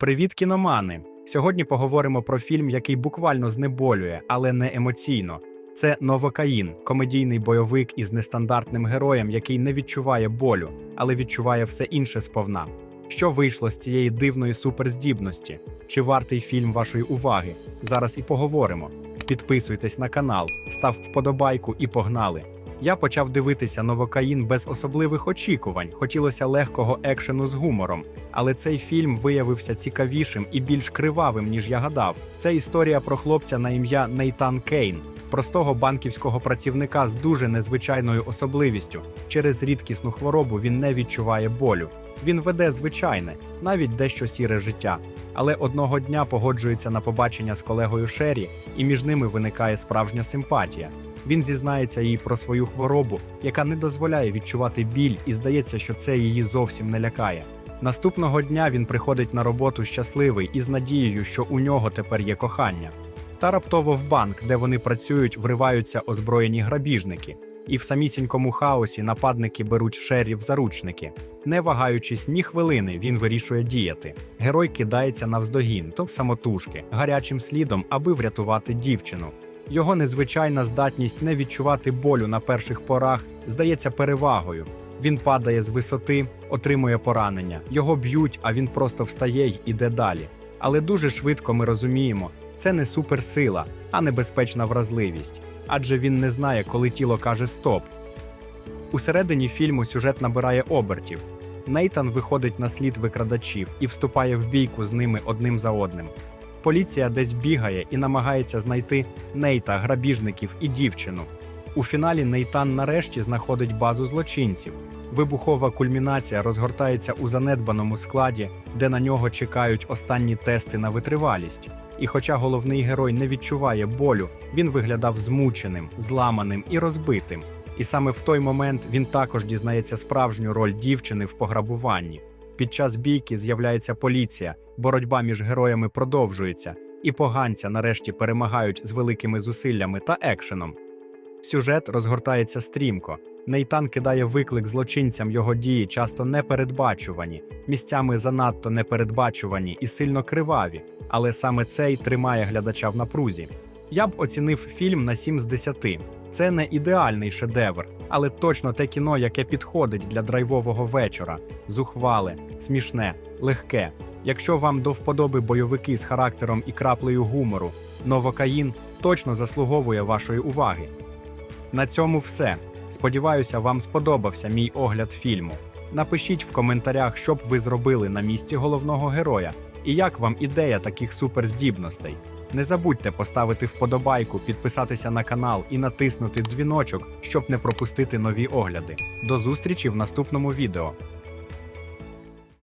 Привіт, кіномани! Сьогодні поговоримо про фільм, який буквально знеболює, але не емоційно. Це Новокаїн, комедійний бойовик із нестандартним героєм, який не відчуває болю, але відчуває все інше сповна. Що вийшло з цієї дивної суперздібності? Чи вартий фільм вашої уваги? Зараз і поговоримо. Підписуйтесь на канал, став вподобайку і погнали. Я почав дивитися Новокаїн без особливих очікувань. Хотілося легкого екшену з гумором. Але цей фільм виявився цікавішим і більш кривавим, ніж я гадав. Це історія про хлопця на ім'я Нейтан Кейн, простого банківського працівника з дуже незвичайною особливістю. Через рідкісну хворобу він не відчуває болю. Він веде звичайне, навіть дещо сіре життя. Але одного дня погоджується на побачення з колегою Шері, і між ними виникає справжня симпатія. Він зізнається їй про свою хворобу, яка не дозволяє відчувати біль, і здається, що це її зовсім не лякає. Наступного дня він приходить на роботу щасливий і з надією, що у нього тепер є кохання. Та раптово в банк, де вони працюють, вриваються озброєні грабіжники, і в самісінькому хаосі нападники беруть шері в заручники. Не вагаючись ні хвилини, він вирішує діяти. Герой кидається навздогін, то самотужки, гарячим слідом, аби врятувати дівчину. Його незвичайна здатність не відчувати болю на перших порах здається перевагою. Він падає з висоти, отримує поранення. Його б'ють, а він просто встає й іде далі. Але дуже швидко ми розуміємо, це не суперсила, а небезпечна вразливість. Адже він не знає, коли тіло каже стоп. Усередині фільму сюжет набирає обертів. Нейтан виходить на слід викрадачів і вступає в бійку з ними одним за одним. Поліція десь бігає і намагається знайти Нейта, грабіжників і дівчину. У фіналі Нейтан нарешті знаходить базу злочинців. Вибухова кульмінація розгортається у занедбаному складі, де на нього чекають останні тести на витривалість. І хоча головний герой не відчуває болю, він виглядав змученим, зламаним і розбитим. І саме в той момент він також дізнається справжню роль дівчини в пограбуванні. Під час бійки з'являється поліція, боротьба між героями продовжується, і поганця нарешті перемагають з великими зусиллями та екшеном. Сюжет розгортається стрімко. Нейтан кидає виклик злочинцям його дії, часто непередбачувані, місцями занадто непередбачувані і сильно криваві, але саме це й тримає глядача в напрузі. Я б оцінив фільм на 7 з 10. Це не ідеальний шедевр, але точно те кіно, яке підходить для драйвового вечора, зухвале, смішне, легке. Якщо вам до вподоби бойовики з характером і краплею гумору, Новокаїн точно заслуговує вашої уваги. На цьому все. Сподіваюся, вам сподобався мій огляд фільму. Напишіть в коментарях, що б ви зробили на місці головного героя, і як вам ідея таких суперздібностей. Не забудьте поставити вподобайку, підписатися на канал і натиснути дзвіночок, щоб не пропустити нові огляди. До зустрічі в наступному відео.